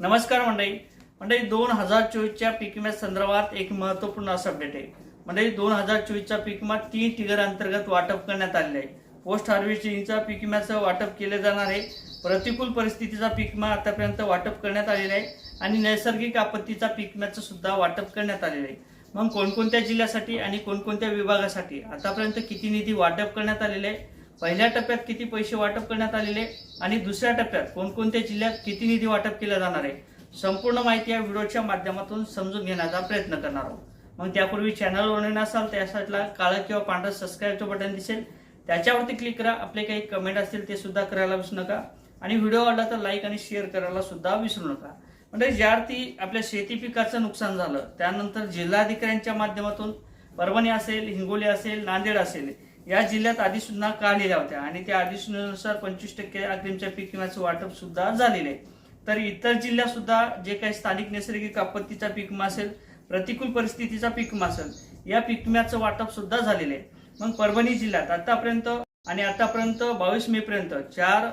नमस्कार मंडळी. मंडळी दोन हजार चोवीसच्या पीक विम्या संदर्भात एक महत्त्वपूर्ण असं अपडेट आहे. मंडळी दोन हजार चोवीसच्या पीक तीन टिगर अंतर्गत वाटप करण्यात आले आहे. पोस्ट हार्वेस्टिंगचा पीक विम्याचं वाटप केले जाणार आहे. प्रतिकूल परिस्थितीचा पीक विमा आतापर्यंत वाटप करण्यात आलेला आहे आणि नैसर्गिक आपत्तीचा पीक विम्याचं सुद्धा वाटप करण्यात आलेलं आहे. मग कोणकोणत्या जिल्ह्यासाठी आणि कोणकोणत्या विभागासाठी आतापर्यंत किती निधी वाटप करण्यात आलेले आहे? पहिल्या टप्प्यात किती पैसे वाटप करण्यात आलेले आणि दुसऱ्या टप्प्यात कोणकोणत्या जिल्ह्यात किती निधी वाटप केला जाणार आहे संपूर्ण माहिती या व्हिडिओच्या माध्यमातून समजून घेण्याचा प्रयत्न करणार आहोत. मग त्यापूर्वी चॅनलवर नसाल त्यासाठीला काळं किंवा पांढरं सबस्क्राईबचं बटन दिसेल. त्याच्यावरती क्लिक करा. आपले काही कमेंट असतील ते सुद्धा करायला विसरू नका. आणि व्हिडिओ आवडला तर लाईक आणि शेअर करायला सुद्धा विसरू नका. म्हणजे ज्या अर्थी आपल्या शेती पिकाचं नुकसान झालं त्यानंतर जिल्हाधिकाऱ्यांच्या माध्यमातून परभणी असेल हिंगोली असेल नांदेड असेल या जिल्ह्यात आधी सुद्धा काढलेल्या होत्या आणि त्या अधिसूचनेनुसार पंचवीस टक्के अग्रिमच्या पीक विम्याचं वाटप सुद्धा झालेलं आहे. तर इतर जिल्ह्यात सुद्धा जे काही स्थानिक नैसर्गिक आपत्तीचा पीक विमा असेल प्रतिकूल परिस्थितीचा पीक विमा असेल या पीक विम्याचं वाटप सुद्धा झालेलं आहे. मग परभणी जिल्ह्यात आतापर्यंत आणि आतापर्यंत बावीस मे पर्यंत चार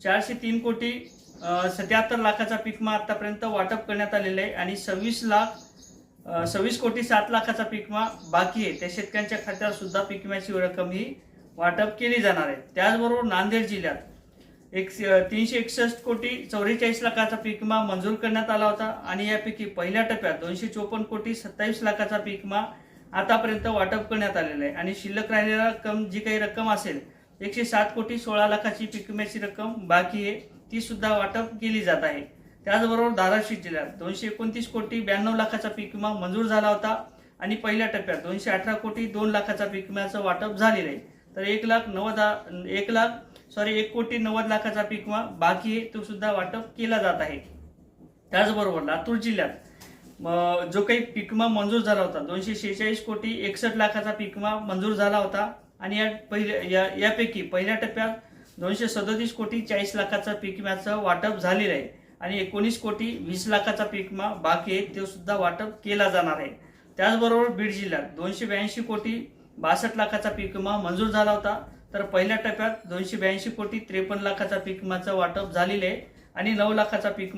चारशे तीन कोटी सत्याहत्तर लाखाचा पीक विमा आतापर्यंत वाटप करण्यात आलेला आहे आणि सव्वीस लाख सव्वीस कोटी सात लाखाचा पीक विमा बाकी आहे. त्या शेतकऱ्यांच्या खात्यावर सुद्धा पीक विम्याची रक्कम ही वाटप केली जाणार आहे. त्याचबरोबर नांदेड जिल्ह्यात एक तीनशे एकसष्ट कोटी चौवेचाळीस लाखाचा पीक विमा मंजूर करण्यात आला होता आणि यापैकी पहिल्या टप्प्यात दोनशे चोपन्न कोटी सत्तावीस लाखाचा पीक विमा आतापर्यंत वाटप करण्यात आलेला आहे. आणि शिल्लक राहिलेला रक्कम जी काही रक्कम असेल एकशे सात कोटी सोळा लाखाची पीक विम्याची रक्कम बाकी आहे ती सुद्धा वाटप केली जात आहे. त्याचबरोबर धाराशिव जिल्ह्यात दोनशे एकोणतीस कोटी ब्याण्णव लाखाचा पीक विमा मंजूर झाला होता. आणि पहिल्या टप्प्यात दोनशे अठरा कोटी दोन लाखाचा पीक विम्याचं वाटप झालेलं आहे तर एक लाख नव्वद एक लाख सॉरी एक कोटी नव्वद लाखाचा पीक विमा बाकी आहे तो सुद्धा वाटप केला जात आहे. त्याचबरोबर लातूर जिल्ह्यात जो काही पीक विमा मंजूर झाला होता दोनशे शेहेचाळीस कोटी एकसष्ट लाखाचा पीक विमा मंजूर झाला होता. आणि या पहिल्या या यापैकी पहिल्या टप्प्यात दोनशे सदोतीस कोटी चाळीस लाखाचा पीक विम्याचं वाटप झालेलं आहे आणि एकोणीस कोटी वीस लाखाचा पीक बाकी आहे तो सुद्धा वाटप केला जाणार आहे. त्याचबरोबर बीड जिल्ह्यात दोनशे ब्याऐंशी कोटी बासष्ट लाखाचा पीक विमा मंजूर झाला होता. तर पहिल्या टप्प्यात दोनशे ब्याऐंशी कोटी त्रेपन्न लाखाचा पीक वाटप झालेलं आहे आणि नऊ लाखाचा पीक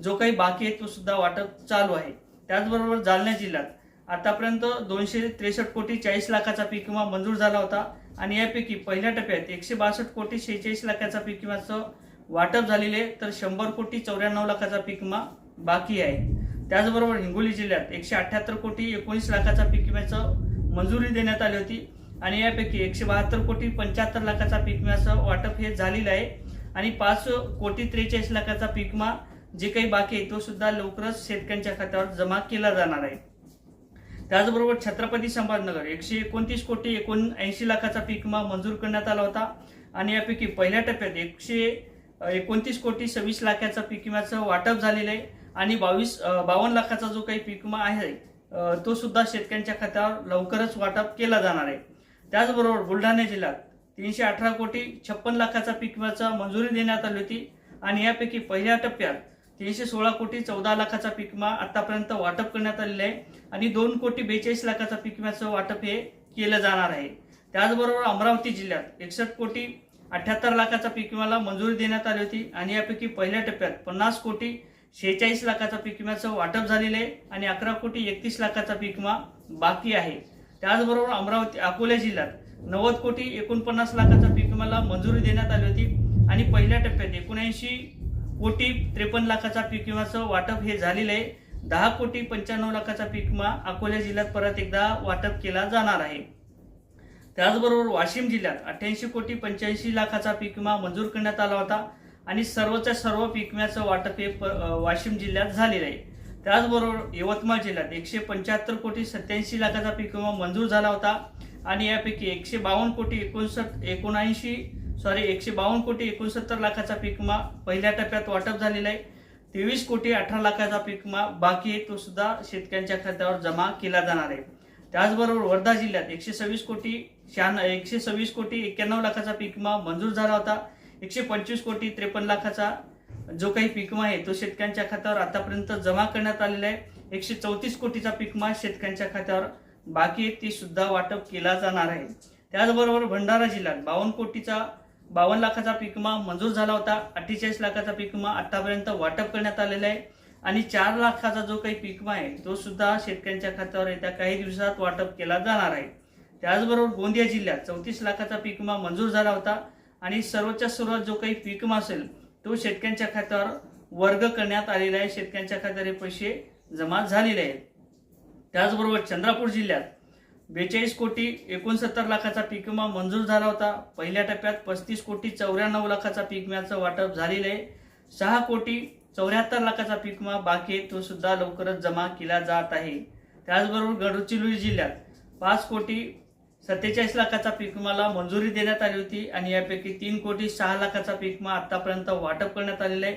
जो काही बाकी आहे तो सुद्धा वाटप चालू आहे. त्याचबरोबर जालना जिल्ह्यात आतापर्यंत दोनशे त्रेसष्ट कोटी चाळीस लाखाचा पीक विमा मंजूर झाला होता. आणि यापैकी पहिल्या टप्प्यात एकशे बासष्ट कोटी शेहेचाळीस लाखाचा पीक विमाचं वाटप झालेले तर शंभर कोटी चौऱ्याण्णव लाखाचा पीक विमा बाकी आहे. त्याचबरोबर हिंगोली जिल्ह्यात एकशे अठ्ठ्याहत्तर कोटी एकोणीस लाखाचा पीक विम्याचं मंजुरी देण्यात आली होती आणि यापैकी एकशे बहात्तर कोटी पंच्याहत्तर लाखाचा पीक विम्याचं वाटप हे झालेलं आहे आणि पाच कोटी त्रेचाळीस लाखाचा पीक विमा जे काही बाकी आहे तो सुद्धा लवकरच शेतकऱ्यांच्या खात्यावर जमा केला जाणार आहे. त्याचबरोबर छत्रपती संभाजनगर एकशे एकोणतीस कोटी एकोणऐंशी लाखाचा पीक विमा मंजूर करण्यात आला होता आणि यापैकी पहिल्या टप्प्यात एकशे एकोणतीस कोटी सव्वीस लाखाचा पीक विम्याचं वाटप झालेलं आहे आणि बावीस बावन्न लाखाचा जो काही पीक विमा आहे तो सुद्धा शेतकऱ्यांच्या खात्यावर लवकरच वाटप केला जाणार आहे. त्याचबरोबर बुलढाणा जिल्ह्यात तीनशे अठरा कोटी छप्पन लाखाचा पीक विम्याचा मंजुरी देण्यात आली होती आणि यापैकी पहिल्या टप्प्यात तीनशे सोळा कोटी चौदा लाखाचा पीक विमा आतापर्यंत वाटप करण्यात आलेलं आहे आणि दोन कोटी बेचाळीस लाखाचा पीक विम्याचं वाटप हे केलं जाणार आहे. त्याचबरोबर अमरावती जिल्ह्यात एकसष्ट कोटी अठ्याहत्तर लाखाचा पीक विम्याला मंजुरी देण्यात आली होती आणि यापैकी पहिल्या टप्प्यात पन्नास कोटी शेहेचाळीस लाखाचा पीक विम्याचं वाटप झालेलं आहे आणि अकरा कोटी एकतीस लाखाचा पीक विमा बाकी आहे. त्याचबरोबर अमरावती अकोला जिल्ह्यात नव्वद कोटी एकोणपन्नास लाखाचा पीक विम्याला मंजुरी देण्यात आली होती आणि पहिल्या टप्प्यात एकोणऐंशी कोटी त्रेपन्न लाखाचा पीक विम्याचं वाटप हे झालेलं आहे. दहा कोटी पंच्याण्णव लाखाचा पीक विमा अकोला जिल्ह्यात परत एकदा वाटप केला जाणार आहे. त्याचबरोबर वाशिम जिल्ह्यात अठ्ठ्याऐंशी कोटी पंच्याऐंशी लाखाचा पीक विमा मंजूर करण्यात आला होता आणि सर्वच्या सर्व पीक विम्याचं वाटप हे प- वाशिम जिल्ह्यात झालेलं आहे. त्याचबरोबर यवतमाळ जिल्ह्यात एकशे पंच्याहत्तर कोटी सत्याऐंशी लाखाचा पीक विमा मंजूर झाला होता आणि यापैकी एकशे बावन्न कोटी एकोणसत्तर एकोणऐंशी सॉरी एकशे बावन्न कोटी एकोणसत्तर लाखाचा पीक विमा पहिल्या टप्प्यात वाटप झालेला आहे. तेवीस कोटी अठरा लाखाचा पीक विमा बाकी आहे तो सुद्धा शेतकऱ्यांच्या खात्यावर जमा केला जाणार आहे. त्याचबरोबर वर्धा जिल्ह्यात एकशे सव्वीस कोटी शहाण्णव एकशे सव्वीस कोटी एक्क्याण्णव लाखाचा पीक विमा मंजूर झाला होता. एकशे पंचवीस कोटी त्रेपन्न लाखाचा जो काही पीक विमा आहे तो शेतकऱ्यांच्या खात्यावर आतापर्यंत जमा करण्यात आलेला आहे. एकशे चौतीस कोटीचा पीक विमा शेतकऱ्यांच्या खात्यावर बाकी आहे ती सुद्धा वाटप केला जाणार आहे. त्याचबरोबर भंडारा जिल्ह्यात बावन्न कोटीचा बावन्न लाखाचा पीक विमा मंजूर झाला होता. अठ्ठेचाळीस लाखाचा पीक विमा आतापर्यंत वाटप करण्यात आलेला आहे. आणि चार लाखाचा जो काही पीक विमा आहे तो सुद्धा शेतकऱ्यांच्या खात्यावर येत्या काही दिवसात वाटप केला जाणार आहे. त्याचबरोबर गोंदिया जिल्ह्यात चौतीस लाखाचा पीक विमा मंजूर झाला होता आणि सर्वच्या सर्वात जो काही पीक विमा असेल तो शेतकऱ्यांच्या खात्यावर वर्ग करण्यात आलेला आहे. शेतकऱ्यांच्या खात्यावर हे पैसे जमा झालेले आहेत. त्याचबरोबर चंद्रपूर जिल्ह्यात बेचाळीस कोटी एकोणसत्तर लाखाचा पीक विमा मंजूर झाला होता. पहिल्या टप्प्यात पस्तीस कोटी चौऱ्याण्णव लाखाचा पीक विम्याचं वाटप झालेलं आहे. सहा कोटी चौऱ्याहत्तर लाखाचा पीक विमा बाकी आहे तो सुद्धा लवकरच जमा केला जात आहे. त्याचबरोबर गडचिरोली जिल्ह्यात पाच कोटी सत्तेचाळीस लाखाचा पीक विमाला मंजुरी देण्यात आली होती आणि यापैकी तीन कोटी सहा लाखाचा पीक विमा आतापर्यंत वाटप करण्यात आलेला आहे.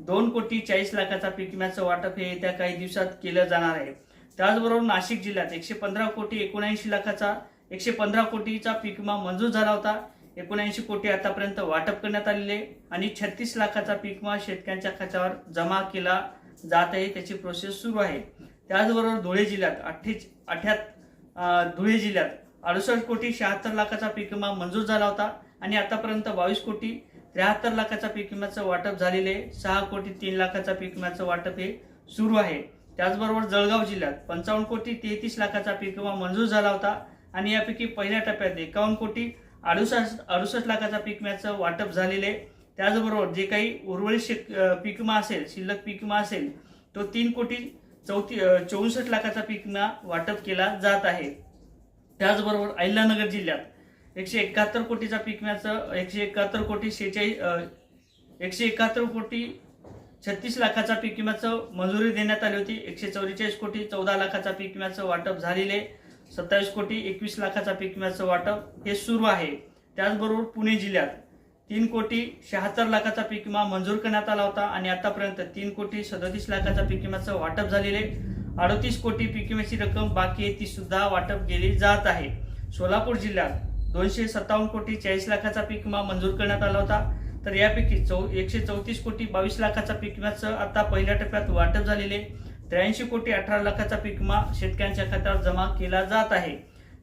दोन कोटी चाळीस लाखाचा पीक विम्याचं वाटप हे येत्या काही दिवसात केलं जाणार आहे. त्याचबरोबर नाशिक जिल्ह्यात एकशे पंधरा कोटी एकोणऐंशी लाखाचा एकशे पंधरा कोटीचा पीक विमा मंजूर झाला होता. एकोणऐंशी कोटी आतापर्यंत वाटप करण्यात आलेले आणि छत्तीस लाखाचा पीक विमा शेतकऱ्यांच्या खात्यावर जमा केला जात आहे. त्याची प्रोसेस सुरू आहे. त्याचबरोबर धुळे जिल्ह्यात अठ्ठे अठ्यात धुळे जिल्ह्यात अडुसष्ट कोटी शहात्तर लाखाचा पीक विमा मंजूर झाला होता आणि आतापर्यंत बावीस कोटी त्र्याहत्तर लाखाचा पीक विम्याचं वाटप झालेले आहे. सहा कोटी तीन लाखाचा पीक विम्याचं वाटप हे सुरू आहे. त्याचबरोबर जळगाव जिल्ह्यात पंचावन्न कोटी तेहतीस लाखाचा पीक विमा मंजूर झाला होता आणि यापैकी पहिल्या टप्प्यात एकावन्न कोटी अडुसष्ट अडुसष्ट लाखाचा पीक विम्याचं वाटप झालेले आहे. त्याचबरोबर जे काही उर्वरित शेत पीक विमा असेल शिल्लक पीक विमा असेल तो तीन कोटी चौती चौसष्ट लाखाचा पीक विमा वाटप केला जात आहे. त्याचबरोबर अहिल्यानगर जिल्ह्यात एकशे एकाहत्तर कोटीचा पीक विम्याचं एकशे एकाहत्तर कोटी शेहेचाळीस एकशे एकाहत्तर कोटी छत्तीस लाखाचा पीक विम्याचं मंजुरी देण्यात आली होती. एकशे चौवेचाळीस कोटी चौदा लाखाचा पीक विम्याचं वाटप झालेले सत्तावीस कोटी एकवीस लाखाचा पीक विम्याचं वाटप हे सुरू आहे. त्याचबरोबर पुणे जिल्ह्यात तीन कोटी शहात्तर लाखाचा पीक विमा मंजूर करण्यात आला होता आणि आतापर्यंत तीन कोटी सदतीस लाखाचा पीक विम्याचं वाटप झालेले अडतीस कोटी पीक विम्याची रक्कम बाकी आहे ती सुद्धा वाटप केली जात आहे. सोलापूर जिल्ह्यात दोनशे सत्तावन्न कोटी चाळीस लाखाचा पीक विमा मंजूर करण्यात आला होता. तर यापैकी चौ एकशे चौतीस कोटी बावीस लाखाचा पीक विम्याचं आता पहिल्या टप्प्यात वाटप झालेले त्र्याऐंशी कोटी अठरा लाखाचा पीक विमा शेतकऱ्यांच्या खात्यावर जमा केला जात आहे.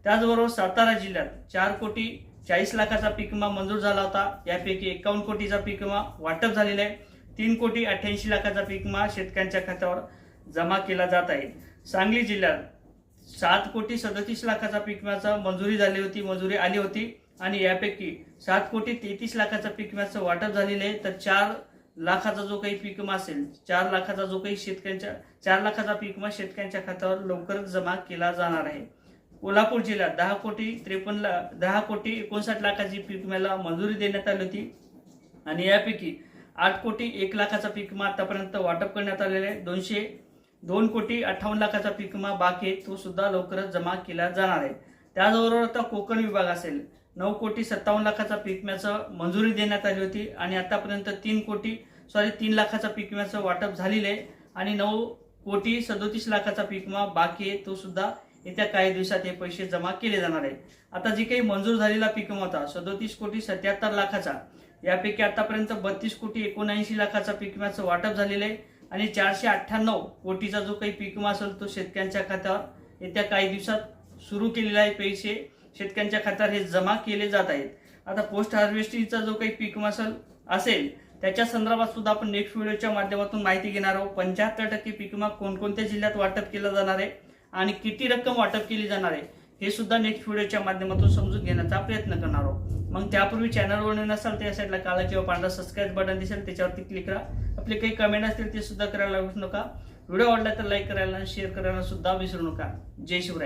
त्याचबरोबर सातारा जिल्ह्यात चार कोटी चाळीस लाखाचा पीक विमा मंजूर झाला होता. यापैकी एकावन्न कोटीचा पीक विमा वाटप झालेला आहे. तीन कोटी अठ्ठ्याऐंशी लाखाचा पीक विमा शेतकऱ्यांच्या खात्यावर जमा केला जात आहे. सांगली जिल्ह्यात सात कोटी सदतीस लाखाचा पीक विम्याचा मंजुरी झाली होती मंजुरी आली होती आणि यापैकी सात कोटी तेहतीस लाखाचा पीक विम्याचं वाटप झालेलं आहे. तर चार लाखाचा जो काही पीक विमा असेल चार लाखाचा जो काही शेतकऱ्यांच्या चार लाखाचा पीक विमा शेतकऱ्यांच्या खात्यावर लवकरच जमा केला जाणार आहे. कोल्हापूर जिल्ह्यात दहा कोटी त्रेपन्न ला दहा कोटी एकोणसाठ लाखाची पीक विम्याला मंजुरी देण्यात आली होती आणि यापैकी आठ कोटी एक लाखाचा पीक विमा आतापर्यंत वाटप करण्यात आलेला आहे. दोनशे दोन कोटी अठ्ठावन्न लाखाचा पीक विमा बाकी आहे तो सुद्धा लवकरच जमा केला जाणार आहे. त्याचबरोबर आता कोकण विभाग असेल नऊ कोटी सत्तावन्न लाखाचा पीक विम्याचं मंजुरी देण्यात आली होती आणि आतापर्यंत तीन कोटी सॉरी तीन लाखाचा पीक विम्याचं वाटप झालेलं आहे आणि नऊ कोटी सदोतीस लाखाचा पीक विमा बाकी आहे तो सुद्धा येत्या काही दिवसात हे पैसे जमा केले जाणार आहे. आता जे काही मंजूर झालेला पीक विमा होता सदोतीस कोटी सत्याहत्तर लाखाचा यापैकी आतापर्यंत बत्तीस कोटी एकोणऐंशी लाखाचा पीक विम्याचं वाटप झालेलं आहे. आणि चारशे अठ्ठ्याण्णव कोटीचा जो काही पीक विमा असेल तो शेतकऱ्यांच्या खात्यावर येत्या काही दिवसात सुरू केलेला आहे पैसे. शेतकऱ्यांच्या खात्यावर हे जमा केले जात आहेत. आता पोस्ट हार्वेस्टिंगचा जो काही पीक विमा असेल त्याच्या संदर्भात सुद्धा आपण नेक्स्ट व्हिडिओच्या माध्यमातून माहिती घेणार आहोत. पंच्याहत्तर टक्के पीक विमा कोणकोणत्या जिल्ह्यात वाटप केला जाणार आहे आणि किती रक्कम वाटप केली जाणार आहे हे सुद्धा नेक्स्ट व्हिडिओच्या माध्यमातून समजून घेण्याचा प्रयत्न करणार आहोत. मग त्यापूर्वी चॅनलवर नसाल त्या साईडला काळा किंवा पांढरा सबस्क्राईब बटन दिसेल त्याच्यावरती क्लिक करा. आपले काही कमेंट असतील ते सुद्धा करायला विसरू नका. व्हिडिओ आवडला तर लाईक करायला शेअर करायला सुद्धा विसरू नका. जय शिवराय.